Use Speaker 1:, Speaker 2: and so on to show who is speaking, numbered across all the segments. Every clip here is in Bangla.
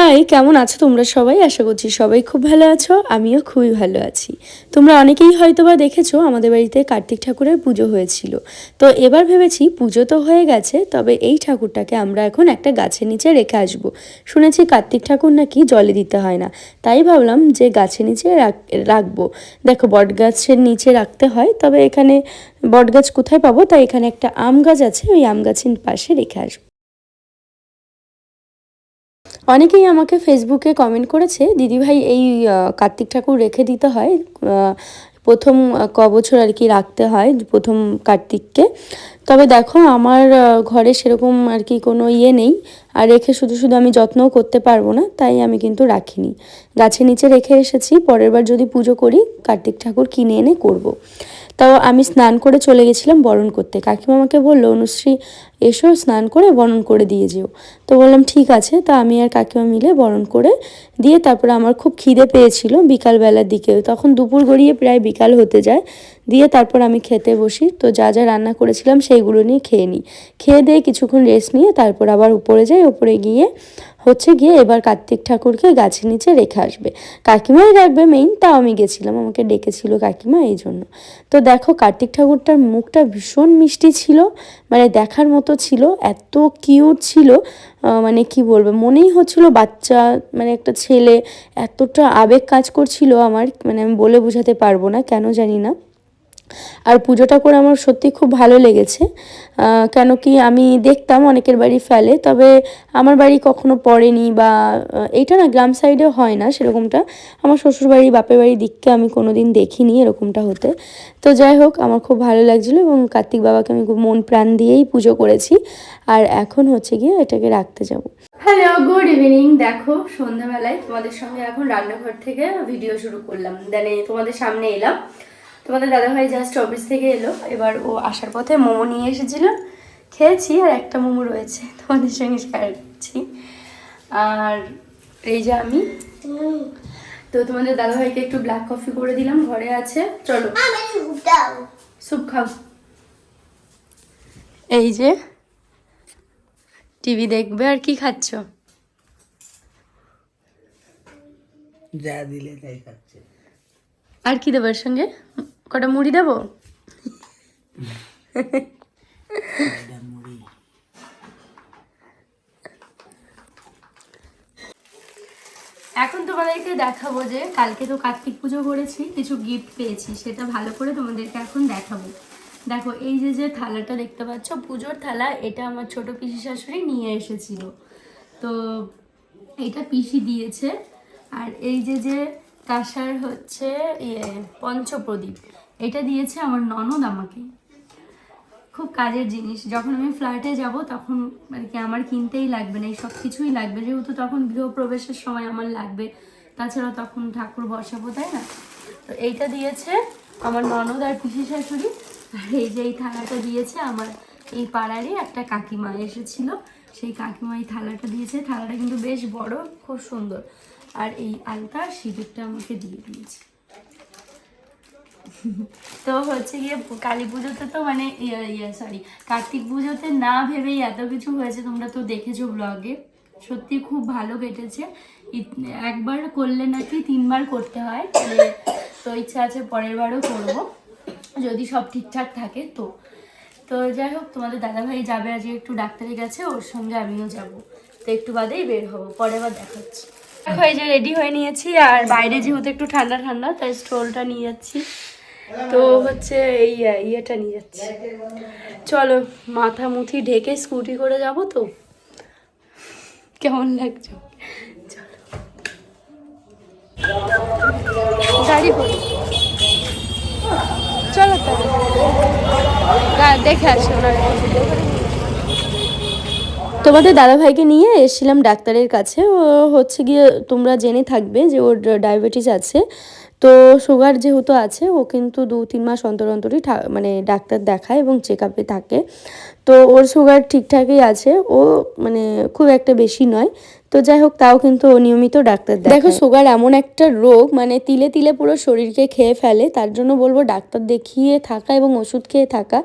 Speaker 1: হাই, কেমন আছো তোমরা সবাই? আশা করছি সবাই খুব ভালো আছো, আমিও খুবই ভালো আছি। তোমরা অনেকেই হয়তো বা দেখেছ আমাদের বাড়িতে কার্তিক ঠাকুরের পুজো হয়েছিল। তো এবার ভেবেছি পুজো তো হয়ে গেছে, তবে এই ঠাকুরটাকে আমরা এখন একটা গাছের নিচে রেখে আসব। শুনেছি কার্তিক ঠাকুর নাকি জলে দিতে হয় না, তাই ভাবলাম যে গাছের নিচে রাখ- রাখব। দেখো বট গাছের নিচে রাখতে হয়, তবে এখানে বট গাছ কোথায় পাবো? তাই এখানে একটা আম গাছ আছে, ওই আম গাছের পাশে রেখে আসব। অনেকেই আমাকে ফেসবুকে কমেন্ট করেছে দিদিভাই এই কার্তিক ঠাকুর রেখে দিতে হয় প্রথম ক বছর আর কি রাখতে হয়, প্রথম কার্তিককে তবে দেখো, আমার ঘরে সেরকম আর কি কোনো ইয়ে নেই, আর রেখে শুধু শুধু আমি যত্নও করতে পারব না, তাই আমি কিন্তু রাখিনি গাছের নিচে রেখে এসেছি, পরের বার যদি পুজো করি, কার্তিক ঠাকুর কিনে এনে করব। তাও আমি স্নান করে চলে গেছিলাম বরণ করতে। কাকিমা আমাকে বলল, অনুশ্রী, এসো, স্নান করে বরণ করে দিয়ে যেও। তো বললাম, ঠিক আছে। তা আমি আর কাকিমা মিলে বরণ করে দিয়ে তারপরে আমার খুব খিদে পেয়েছিল বিকালবেলার দিকে। তখন দুপুর গড়িয়ে প্রায় বিকাল হতে যায়। দিয়ে তারপর আমি খেতে বসি। তো যা যা রান্না করেছিলাম সেইগুলো নিয়ে খেয়ে নিই। খেয়ে দিয়ে কিছুক্ষণ রেস্ট নিয়ে তারপর আবার উপরে যাই। উপরে গিয়ে হচ্ছে গিয়ে এবার কার্তিক ঠাকুরকে গাছের নিচে রেখে আসবে। কাকিমাই রাখবে মেইন তাও আমি গেছিলাম, আমাকে ডেকেছিল কাকিমা এই জন্য। তো দেখো, কার্তিক ঠাকুরটার মুখটা ভীষণ মিষ্টি ছিল মানে দেখার মতো ছিল, এত কিউট ছিল মানে কি বলব, মনেই হচ্ছিল বাচ্চা মানে একটা ছেলে, এতটা আবেগ কাজ করছিল আমার মানে আমি বলে বোঝাতে পারব না, কেন জানি না। আর পুজোটা করে আমার সত্যি খুব ভালো লেগেছে। কেন কি আমি দেখতাম অনেকের বাড়ি ফেলে, তবে আমার বাড়ি কখনো পড়েনি বা এইটা না গ্রাম সাইডে হয় না সেরকমটা। আমার শ্বশুর বাড়ি, বাপের বাড়ি দিককে আমি কোনো দিন দেখিনি এরকমটা হতে। তো যাই হোক, আমার খুব ভালো লাগছিল এবং কার্তিক বাবাকে আমি খুব মন প্রাণ দিয়েই পুজো করেছি। আর এখন হচ্ছে গিয়ে এটাকে রাখতে যাব। হ্যালো গুড ইভিনিং দেখো, সন্ধ্যাবেলায় তোমাদের সঙ্গে এখন রান্নাঘর থেকে ভিডিও শুরু করলাম। দেন তোমাদের সামনে এলাম। তোমাদের দাদাভাই জাস্ট অফিস থেকে এলো। এবার ও আসার পথে মোমো নিয়ে এসেছিল। খেয়েছি আর একটা মোমো রয়েছে তোমাদের সঙ্গে শেয়ার করছি। আর এই যে আমি। তো তোমাদের দাদাভাইকে একটু ব্ল্যাক কফি করে দিলাম ঘরে আছে। চলো। স্যুপ খাও। এই যে টিভি দেখবে আর কি খাচ্ছ?
Speaker 2: যা দিলে তাই খাচ্ছে।
Speaker 1: আর কি দেবো এর সঙ্গে? কটা মুড়ি দেবো? এখন তোমাদেরকে দেখাবো যে কালকে তো কার্তিক পুজো করেছি, কিছু গিফট পেয়েছি, সেটা ভালো করে তোমাদেরকে এখন দেখাবো। দেখো, এই যে যে থালাটা দেখতে পাচ্ছ, পুজোর থালা, এটা আমার ছোট পিসি শাশুড়ি নিয়ে এসেছিল। তো এটা পিসি দিয়েছে, আর এই যে যে কাঁসার হচ্ছে ইয়ে পঞ্চপ্রদীপ। এটা দিয়েছে আমার ননদ আমাকে। খুব কাজের জিনিস। যখন আমি ফ্ল্যাটে যাব তখন আর কি আমার কিনতেই লাগবে না, এই সব কিছুই লাগবে। যেহেতু তখন গৃহপ্রবেশের সময় আমার লাগবে, তাছাড়া তখন ঠাকুর বসাবো, তাই না? তো এইটা দিয়েছে আমার ননদ আর পিসি শাশুড়ি। আর এই যে এই থালাটা দিয়েছে আমার এই পাড়ারই একটা কাকিমা এসেছিল। সেই কাকিমা এই থালাটা দিয়েছে। থালাটা কিন্তু বেশ বড়, খুব সুন্দর। আর এই আলতা, সিঁদুরটা আমাকে দিয়ে দিয়েছে। তো হচ্ছে গিয়ে কালী পুজোতে তো মানে ইয়ে ইয়ে সরি কার্তিক পুজোতে না ভেবেই এত কিছু হয়েছে, তোমরা তো দেখেছ ব্লগে সত্যি খুব ভালো কেটেছে। একবার করলে নাকি তিনবার করতে হয়, তো ইচ্ছা আছে পরের বারও করব, যদি সব ঠিকঠাক থাকে তো। তো যাই হোক, তোমাদের দাদাভাই যাবে আজকে একটু ডাক্তারের কাছে, ওর সঙ্গে আমিও যাব। তো একটু বাদেই বের হব, পরে আবার দেখাচ্ছি। দেখো, এই যে রেডি হয়ে নিয়েছি, আর বাইরে যেহেতু একটু ঠান্ডা ঠান্ডা, তাই স্টোলটা নিয়ে যাচ্ছি। তো হচ্ছে এই, ইয়েটা নিয়ে যাচ্ছি। চলো, মাথা মুথি ঢেকে স্কুটি করে যাব তো। কেমন লাগছে? চলো। গাড়ি চলো দেখে আসি। ওনার তোমাদের দাদাভাইকে নিয়ে এসেছিলাম ডাক্তারের কাছে। ও হচ্ছে গিয়ে তোমরা জেনে থাকবে যে ওর ডায়াবেটিস আছে। তো সুগার যেহেতু আছে, ও কিন্তু দু তিন মাস অন্তর অন্তরই মানে ডাক্তার দেখায় এবং চেক আপে থাকে। তো ওর সুগার ঠিকঠাকই আছে, ও মানে খুব একটা বেশি নয়। তো যাই হোক তাও কিন্তু নিয়মিত ডাক্তার দেখো, সুগার এমন একটা রোগ মানে তিলে তিলে পুরো শরীরকে খেয়ে ফেলে, তার জন্য বলব ডাক্তার দেখিয়ে থাকা এবং ওষুধ খেয়ে থাকা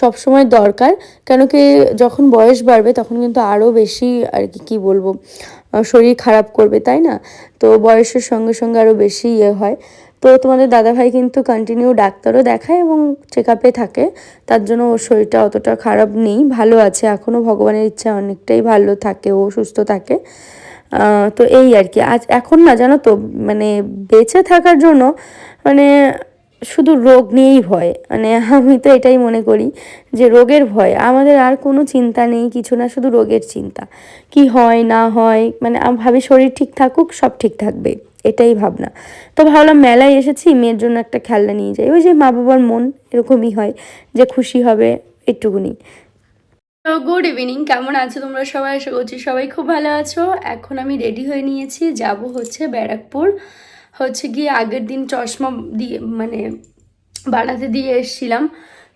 Speaker 1: সবসময় দরকার। কেন কি, যখন বয়স বাড়বে, তখন কিন্তু আরও বেশি আর কি, কী বলব শরীর খারাপ করবে, তাই না? তো বয়সের সঙ্গে সঙ্গে আরও বেশি ইয়ে হয়। তো তোমাদের দাদাভাই কিন্তু কন্টিনিউ ডাক্তারও দেখায় এবং চেক আপে থাকে। তার জন্য ওর শরীরটা অতটা খারাপ নেই, ভালো আছে। এখনও ভগবানের ইচ্ছা অনেকটাই ভালো থাকে, ও সুস্থ থাকে। তো এই আর কি। আজ এখন না জানো তো মানে বেঁচে থাকার জন্য মানে শুধু রোগ নিয়েই ভয়। মানে আমি তো এটাই মনে করি যে রোগের ভয়। আমাদের আর কোনো চিন্তা নেই, কিছু না, শুধু রোগের চিন্তা। কি হয়, না হয় মানে আমি ভাবি শরীর ঠিক থাকুক, সব ঠিক থাকবে। এটাই ভাবনা। তো ভাবলাম মেলায় এসেছি, মেয়ের জন্য একটা খেলনা নিয়ে যাই। ওই যে মা বাবার মন এরকমই হয় যে খুশি হবে একটুকুনি তো গুড ইভিনিং, কেমন আছো তোমরা সবাই? আশা করছি সবাই খুব ভালো আছো। এখন আমি রেডি হয়ে নিয়েছি, যাব হচ্ছে ব্যারাকপুর। হচ্ছে গিয়ে আগের দিন চশমা দিয়ে মানে বানাতে দিয়ে এসছিলাম।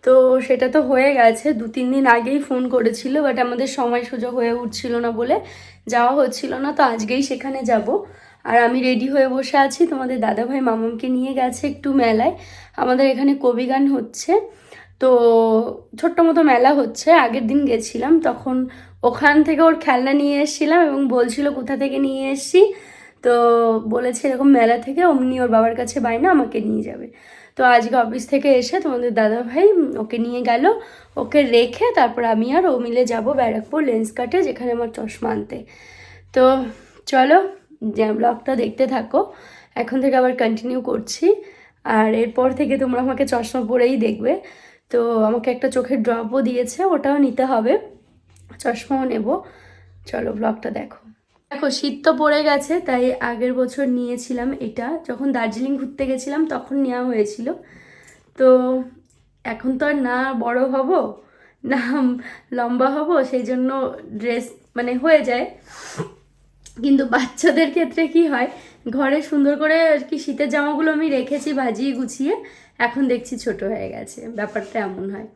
Speaker 1: তো সেটা তো হয়ে গেছে, দু তিন দিন আগেই ফোন করেছিল, বাট আমাদের সময় সুযোগ হয়ে উঠছিল না বলে যাওয়া হচ্ছিল না, তো আজকেই সেখানে যাব। আর আমি রেডি হয়ে বসে আছি। তোমাদের দাদাভাই মামামকে নিয়ে গেছে একটু মেলায়। আমাদের এখানে কবি গান হচ্ছে। তো ছোট্ট মতো মেলা হচ্ছে। আগের দিন গেছিলাম, তখন ওখান থেকে ওর খেলনা নিয়ে এসেছিলাম এবং বলছিল কোথা থেকে নিয়ে এসছি। তো বলেছে এরকম মেলা থেকে, অমনি ওর বাবার কাছে বায়না আমাকে নিয়ে যাবে। তো আজকে অফিস থেকে এসে তোমাদের দাদা ভাই ওকে নিয়ে গেল। ওকে রেখে তারপর আমি আর ও মিলে যাব ব্যারাকপুর লেন্স কাটে, যেখানে আমার চশমা আনতে। তো চলো যে ব্লগটা দেখতে থাকো। এখন থেকে আবার কন্টিনিউ করছি। আর এরপর থেকে তোমরা আমাকে চশমা পরেই দেখবে। তো আমাকে একটা চোখের ড্রপও দিয়েছে, ওটাও নিতে হবে। চশমাও নেব। চলো ব্লগটা দেখো। দেখো, শীত তো পড়ে গেছে, তাই আগের বছর নিয়েছিলাম এটা। যখন দার্জিলিং ঘুরতে গেছিলাম, তখন নেওয়া হয়েছিল। তো এখন তো আর না বড় হব, না লম্বা হব, সেই জন্য ড্রেস মানে হয়ে যায়। কিন্তু বাচ্চাদের ক্ষেত্রে কি হয় ঘরে সুন্দর করে আর কি শীতের জামাগুলো আমি রেখেছি ভাজিয়ে গুছিয়ে এখন দেখছি ছোট হয়ে গেছে ব্যাপারটা এমন হয়।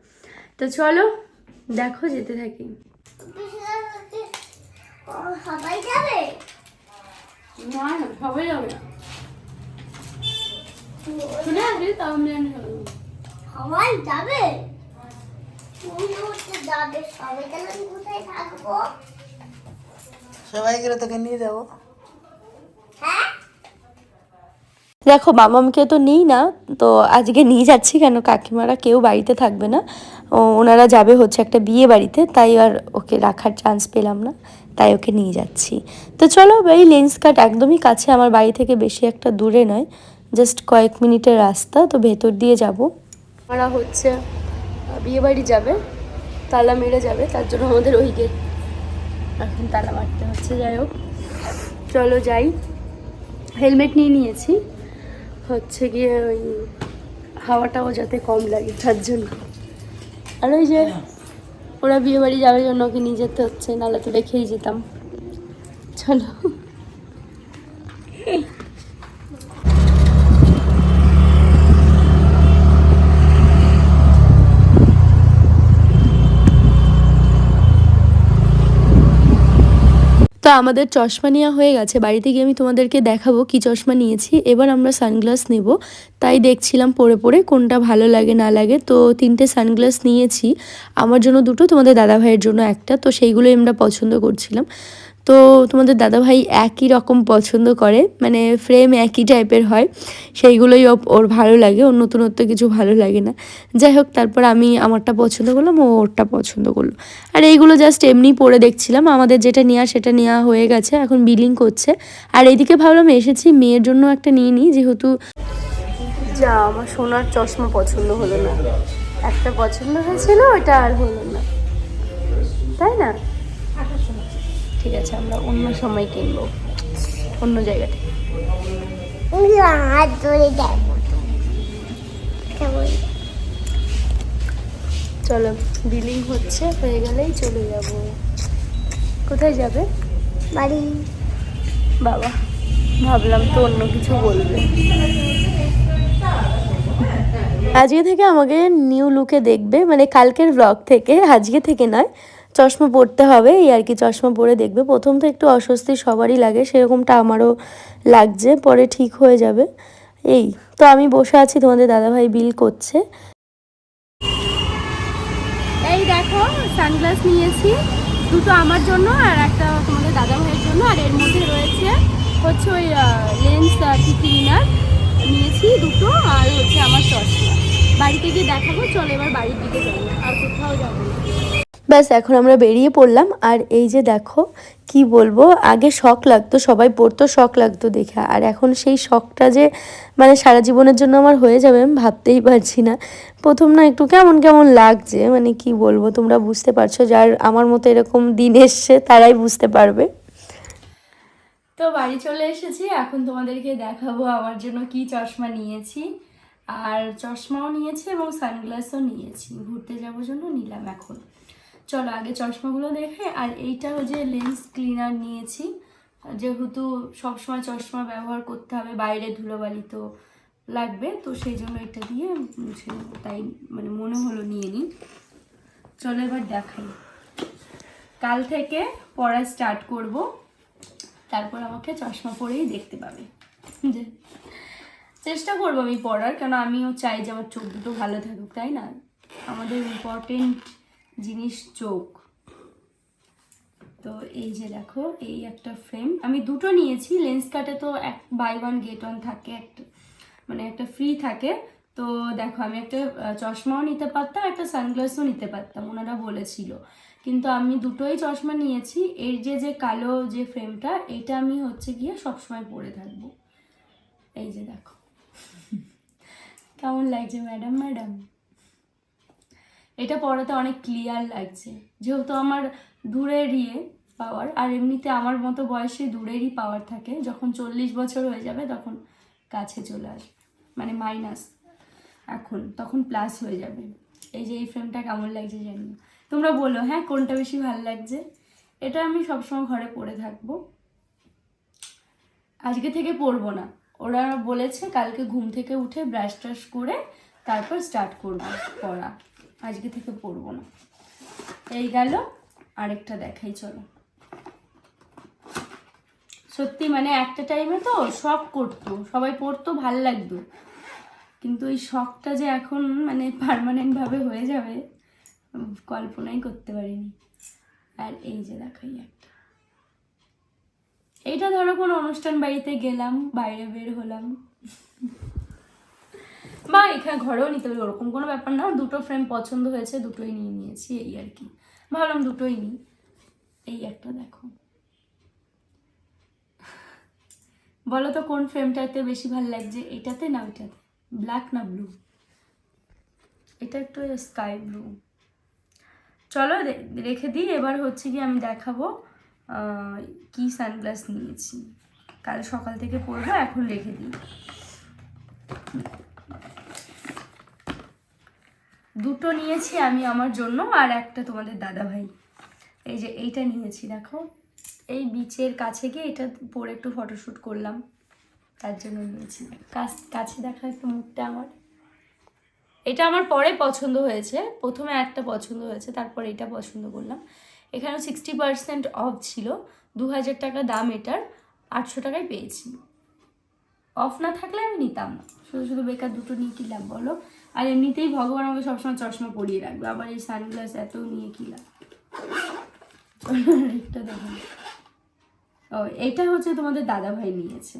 Speaker 1: তো চলো দেখো যেতে থাকি।
Speaker 3: সবাই যাবে?
Speaker 1: না না সবাই যাবে না। শুনে আসবি তাও আমি
Speaker 3: সবাই যাবে। যাবে? সবাই তাহলে কোথায় থাকব?
Speaker 2: সবাই গেলে তোকে নিয়ে যাব।
Speaker 3: হ্যাঁ
Speaker 1: দেখো মামামকে তো নিই না তো আজকে নিয়ে যাচ্ছি কেন? কাকিমারা কেউ বাড়িতে থাকবে না। ও ওনারা যাবে হচ্ছে একটা বিয়ে বাড়িতে তাই আর ওকে রাখার চান্স পেলাম না তাই ওকে নিয়ে যাচ্ছি। তো চলো এই লেন্স কাট একদমই কাছে আমার বাড়ি থেকে বেশি একটা দূরে নয় জাস্ট কয়েক মিনিটের রাস্তা তো ভেতর দিয়ে যাব। ওরা হচ্ছে বিয়ে বাড়ি যাবে তালা মেরে যাবে তার জন্য আমাদের ওই গেট এখন তালা মারতে হচ্ছে, যাই হোক। চলো যাই। হেলমেট নিয়ে নিয়েছি। হচ্ছে গিয়ে ওই হাওয়াটাও যাতে কম লাগে, তার জন্য। আর ওই যে ওরা বিয়ে বাড়ি যাওয়ার জন্য ওকে নিয়ে যেতে হচ্ছে, নাহলে তো রেখেই যেতাম। চলো। তো আমাদের চশমা নেওয়া হয়ে গেছে। বাড়িতে গিয়ে আমি তোমাদেরকে দেখাবো কি চশমা নিয়েছি। এবার আমরা সানগ্লাস নেব। তাই দেখছিলাম পরে পরে কোনটা ভালো লাগে, না লাগে। তো তিনটে সানগ্লাস নিয়েছি। আমার জন্য দুটো, তোমাদের দাদা ভাইয়ের জন্য একটা। তো সেইগুলোই আমরা পছন্দ করছিলাম। তো তোমাদের দাদাভাই একই রকম পছন্দ করে মানে ফ্রেম একই টাইপের হয়, সেইগুলোই ওর ভালো লাগে, ওর নতুনত্ব কিছু ভালো লাগে না। যাই হোক, তারপর আমি আমারটা পছন্দ করলাম, ও ওরটা পছন্দ করল। আর এইগুলো জাস্ট এমনি পরে দেখছিলাম, আমাদের যেটা নেওয়া সেটা নেওয়া হয়ে গেছে, এখন বিলিং করছে। আর এইদিকে ভাবলাম এসেছি, মেয়ের জন্য একটা নিয়ে নিই, যেহেতু যা, আমার সোনার চশমা পছন্দ হলো না। একটা পছন্দ হয়েছিল ওটা আর হলো না। তাই না? ঠিক আছে আমরা অন্য সময় কিনবো। অন্য জায়গা থেকে।
Speaker 3: হাত ধরে যাব
Speaker 1: চলো বিলিং হচ্ছে হয়ে গেলেই চলে যাব। কোথায় যাবে?
Speaker 3: বাড়ি।
Speaker 1: বাবা ভাবলাম তো অন্য কিছু বলবে। আজকে থেকে আমাকে নিউ লুকে দেখবে মানে কালকের ব্লগ থেকে আজকে থেকে নয় চশমা পরতে হবে, এই আর কি চশমা পরে দেখবে। প্রথম তো একটু অস্বস্তি সবারই লাগে, সেরকমটা আমারও লাগছে, পরে ঠিক হয়ে যাবে। এই, তো আমি বসে আছি, তোমাদের দাদাভাই বিল করছে। এই দেখো, সানগ্লাস নিয়েছি, দুটো আমার জন্য আর একটা তোমাদের দাদা ভাইয়ের জন্য, আর এর মধ্যে রয়েছে হচ্ছে ওই লেন্স ক্লিনার। নিয়েছি দুটো আর হচ্ছে আমার চশমা। বাড়িতে গিয়ে দেখাবো, চলো এবার বাড়ির দিকে যাব আর কোথাও যাব ব্যাস, এখন আমরা বেরিয়ে পড়লাম। আর এই যে দেখো, কি বলব, আগে শখ লাগতো, সবাই পড়তো, শখ লাগতো দেখে। আর এখন সেই শখটা যে মানে সারা জীবনের জন্য আমার হয়ে যাবে, আমি ভাবতেই পারছি না। প্রথম না একটু কেমন কেমন লাগছে মানে কি বলব, তোমরা বুঝতে পারছ, যার আমার মতো এরকম দিন এসছে, তারাই বুঝতে পারবে। তো বাড়ি চলে এসেছি, এখন তোমাদেরকে দেখাবো আমার জন্য কি চশমা নিয়েছি। আর চশমাও নিয়েছি এবং সানগ্লাসও নিয়েছি। ঘুরতে যাওয়ার জন্য নিলাম এখন। চলো আগে চশমাগুলো দেখে, আর এইটা হচ্ছে লেন্স ক্লিনার নিয়েছি। যেহেতু সবসময় চশমা ব্যবহার করতে হবে, বাইরে ধুলোবালি তো লাগবে, তো সেই জন্য এটা দিয়ে। তাই মানে মনে হলো নিয়ে নিই। চলো এবার দেখাই। কাল থেকে পড়া স্টার্ট করব, তারপর আমাকে চশমা পরেই দেখতে পাবে। যে চেষ্টা করব আমি পড়ার, কেন আমিও চাই যে আমার চোখ দুটো ভালো থাকুক, তাই না? আমাদের ইম্পর্টেন্ট জিনিস চোখ। তো এই যে দেখো, এই একটা ফ্রেম আমি দুটো নিয়েছি লেন্স কাটে তো এক বাই ওয়ান গেট ওয়ান থাকে, একটা মানে একটা ফ্রি থাকে। তো দেখো, আমি একটা চশমাও নিতে পারতাম, একটা সানগ্লাসও নিতে পারতাম, ওনারা বলেছিল। কিন্তু আমি দুটোই চশমা নিয়েছি, এর যে যে কালো যে ফ্রেমটা এটা আমি হচ্ছে গিয়ে সবসময় পরে থাকব। এই যে দেখো। কেমন লাগছে ম্যাডাম ম্যাডাম এটা পড়াতে অনেক ক্লিয়ার লাগছে। যেহেতু আমার দূরের ইয়ে পাওয়ার আর এমনিতে আমার মতো বয়সে দূরেরই পাওয়ার থাকে, যখন চল্লিশ বছর হয়ে যাবে তখন কাছে চলে আসবে মানে মাইনাস এখন, তখন প্লাস হয়ে যাবে। এই যে এই ফ্রেমটা কেমন লাগছে জানি। তোমরা বলো হ্যাঁ কোনটা বেশি ভালো লাগছে? এটা আমি সবসময় ঘরে পরে থাকব। আজকে থেকে পরবো না। ওরা বলেছে কালকে ঘুম থেকে উঠে ব্রাশ ট্রাশ করে তারপর স্টার্ট করব পড়া। আজকে থেকে পরবো না। এই গেল, আরেকটা দেখাই, চলো। সত্যি মানে একটা টাইমে তো শখ করতো। সবাই পড়তো, ভালো লাগতো। কিন্তু ওই শখটা যে এখন মানে পার্মানেন্ট ভাবে হয়ে যাবে, কল্পনাই করতে পারিনি। আর এই যে দেখাই একটা। এইটা ধরো কোনো অনুষ্ঠান বাড়িতে গেলাম, বাইরে বের হলাম। বা এখানে ঘরেও নিতে পারি ওরকম কোনো ব্যাপার না। দুটো ফ্রেম পছন্দ হয়েছে, দুটোই নিয়ে নিয়েছি, এই আর কি। ভাবলাম দুটোই নিই। এই একটা দেখো। বলো তো, কোন ফ্রেমটাতে বেশি ভালো লাগছে, এটাতে না ওইটাতে? ব্ল্যাক না ব্লু এটা একটু স্কাই ব্লু চলো রেখে দিই, এবার হচ্ছে কি আমি দেখাবো কি সানগ্লাস নিয়েছি। কাল সকাল থেকে পরবো, এখন রেখে দিই। দুটো নিয়েছি আমি আমার জন্য আর একটা তোমাদের দাদা ভাই এই যে এইটা নিয়েছি, দেখো। এই বিচের কাছে গিয়ে এটা পরে একটু ফটোশ্যুট করলাম। তার জন্য নিয়েছি। কাছ- দেখা একটু মুখটা আমার। এটা আমার পরে পছন্দ হয়েছে। প্রথমে একটা পছন্দ হয়েছে, তারপর এটা পছন্দ করলাম। এখানে সিক্সটি পার্সেন্ট অফ ছিল। দু হাজার টাকা দাম এটার। আটশো টাকায় পেয়েছি। অফ না থাকলে আমি নিতাম না। শুধু শুধু বেকার দুটো নিয়ে কি লাভ বলো? আর এমনিতেই ভগবান আমাকে সবসময় চশমা পরিয়ে রাখবে। আবার এই সানগ্লাস এত নিয়ে কি লাভ? দেখো। ও, এটা হচ্ছে তোমাদের দাদা ভাই নিয়েছে।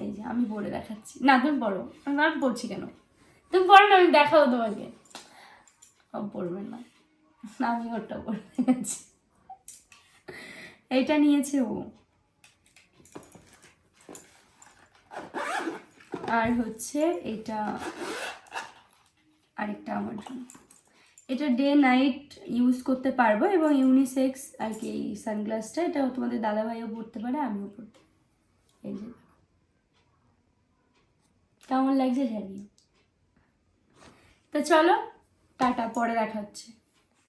Speaker 1: এই যে, আমি পরে দেখাচ্ছি। না, তুমি পড়ো। আমি পড়ছি কেন? তুমি পড়ো না, আমি দেখাবো তোমাকে। পড়বে না। আমি ওটা পরে দেখাচ্ছি এইটা নিয়েছে ও। আর হচ্ছে এটা আরেকটা আমার জন্য। এটা ডে নাইট ইউজ করতে পারব এবং ইউনিসেক্স আর কি এই সানগ্লাসটা এটা তোমাদের দাদা ভাইও পড়তে পারে, আমিও পড়তে এই যে। কেমন লাগছে জানিও। তো চলো, টাটা, পরে দেখা হচ্ছে।